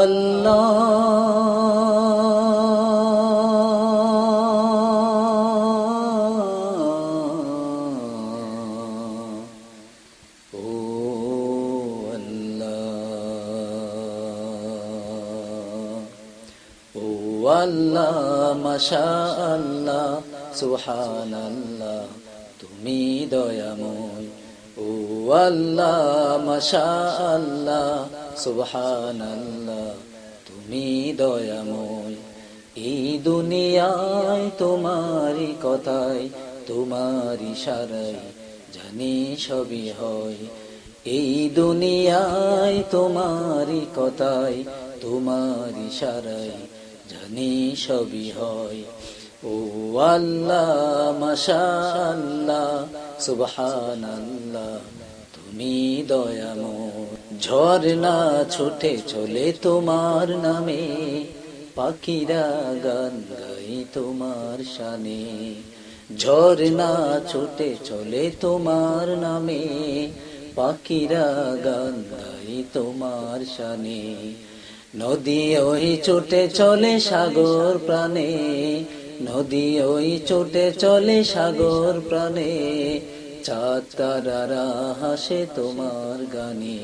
আল্লাহ ও আল্লাহ ও আল্লাহ মাশা তুমি দয়াময় ও আল্লাহ মাশা আল্লাহ সুবহানাল্লাহ, তুমি দয়াময়। এই দুনিয়ায় তোমারই কথায় তোমার ইশারায় জানি সবই হয়। এই দুনিয়ায় তোমারই কথায় তোমার ইশারায় জানি সবই হয়। ও আল্লাহ মাশা আল্লাহ সুবহানাল্লাহ, তুমি দয়াময়। ঝর্ণা ছুটে চলে তোমার নামে, পাখিরা গান গাই তোমার শানে। ঝর্ণা ছুটে চলে তোমার নামে, পাখিরা গান গাই তোমার শানে। নদী ওই চোটে চলে সাগর প্রাণে, নদী ওই চোটে চলে সাগর প্রাণে। চাঁদ তারারা হাসে তোমার গানে।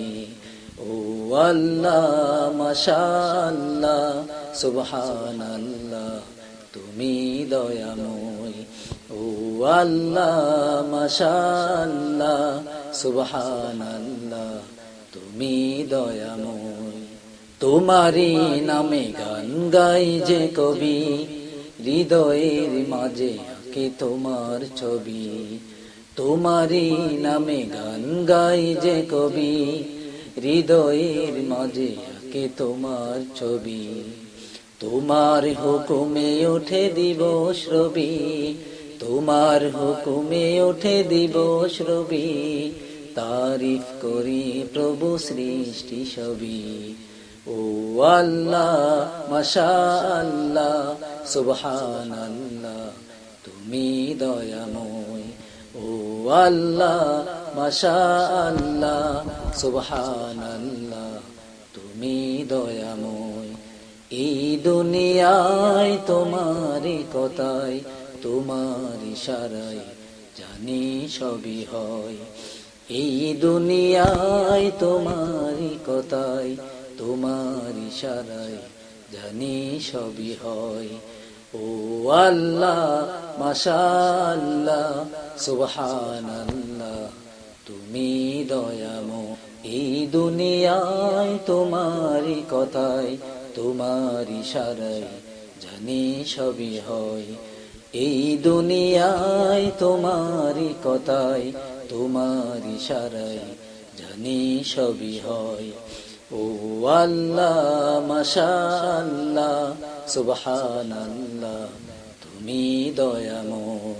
ও আল্লাহ মাশা আল্লাহ সুবহানাল্লাহ, তুমি দয়াময়। ও আল্লাহ মাশা আল্লাহ সুবহানাল্লাহ, তুমি দয়াময়। তোমারই নামে গান গাই যে কবি, হৃদয়ের মাঝে আঁকে তোমার ছবি। তোমারই নামে গান গাই যে কবি। হৃদয়ের মাঝে আঁকে তোমার ছবি। তোমার হুকুমে ওঠে দিবস রবি তোমার হুকুমে ওঠে দিবস রবি তারিফ করি প্রভু সৃষ্টি সবই। ও আল্লাহ মাশা আল্লাহ সুবহানাল্লাহ, তুমি দয়াময়। ও আল্লাহ মাশা আল্লাহ সুবহানাল্লাহ, তুমি দয়াময়। এই দুনিয়ায় তোমারই কথায় তোমার ইশারায় জানি সবই হয়। এই দুনিয়ায় তোমারই কথায় তোমার ইশারায় জানি সবই হয়। ও আল্লাহ মাশা আল্লাহ সুবহানাল্লাহ। তুমি দয়ামো, এই দুনিয়ায় তোমারই কথায় তোমার ইশারায় জানি সবই হয়। এই দুনিয়ায় তোমারই কথায় তোমার ইশারায় জানি সবই হয়। ও আল্লাহ মাশা আল্লাহ সুবহানাল্লাহ। তুমি দয়াময়